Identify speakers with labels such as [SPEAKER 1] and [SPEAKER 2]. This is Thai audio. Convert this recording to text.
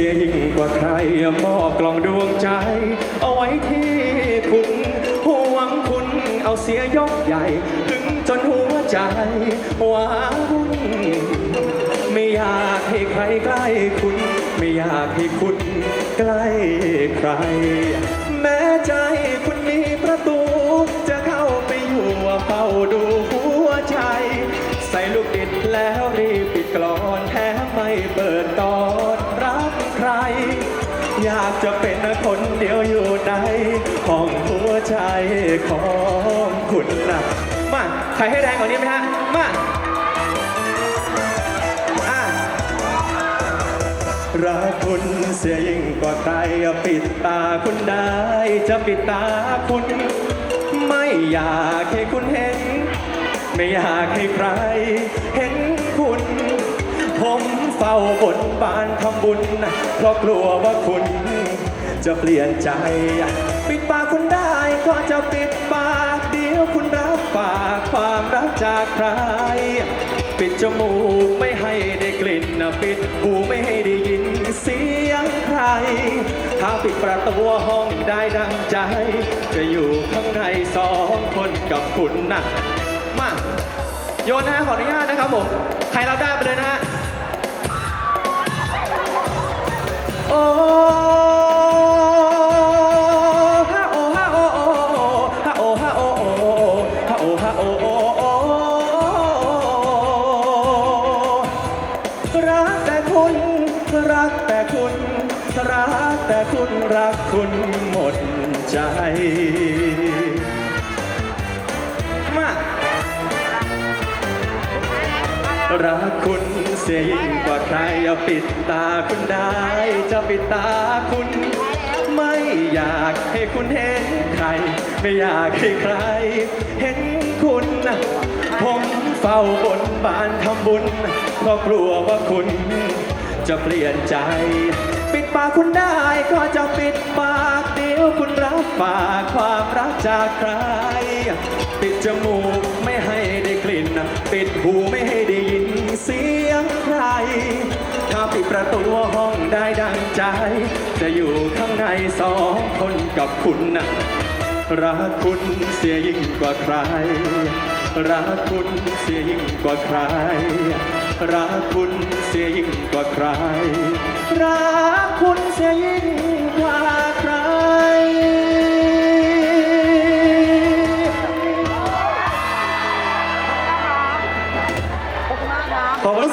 [SPEAKER 1] สียยิ่งกว่าใครมอบกล่องดวงใจ เอาไว้ที่คุณห่วงคุณเอาเสียยกใหญ่ถึงจนหัวใจว้าวุ่นไม่อยากให้ใครใกล้คุณ ไม่อยากให้คุณใกล้ใคร แม้ใจคุณมีประตู จะเข้าไปอยู่เฝ้าดู จะเป็นคนเดียวอยู่ในห้องหัวใจของคุณนะมาใครให้แรงกว่านี้ไหมฮะ มารักคุณเสียยิ่งกว่าใครปิดตาคุณได้ จะปิดตาคุณ ไม่อยากให้คุณเห็น ไม่อยากให้ใคร เห็นคุณ ผม เฝ้าบนบานทำบุญ เพราะกลัวว่าคุณจะเปลี่ยนใจ ปิดปากคุณได้ก็จะปิดปากเดียวคุณรับฝากความรักจากใคร ปิดจมูกไม่ให้ได้กลิ่นปิดหูไม่ให้ได้ยินเสียงใคร ถ้าปิดประตูห้องได้ดังใจ จะอยู่ข้างในสองคนกับคุณนะมาโยนนะฮะขออนุญาตนะครับผม ใครรับได้ไปเลยนะฮะ รักแต่คุณ รักแต่คุณ รักแต่คุณ รักคุณหมดใจ รักคุณเสียยิ่งกว่าใครเอาปิดตาคุณได้ จะปิดตาคุณ ไม่อยากให้คุณเห็นใคร ไม่อยากให้ใคร เห็นคุณนะผมเฝ้าบนบานทำบุญเพราะกลัวว่าคุณ จะเปลี่ยนใจ ปิดปากคุณได้ก็จะปิดปากเดียวคุณรับฝากความรักจากใคร ปิดจมูกไม่ให้ได้กลิ่น ปิดหูไม่ ประตูห้องได้ดังใจ จะอยู่ข้างในสองคนกับคุณนะรักคุณเสียยิ่งกว่าใคร รักคุณเสียยิ่งกว่าใคร รักคุณเสียยิ่งกว่าใคร รักคุณเสียยิ่งกว่าใคร ขอบคุณมากครับ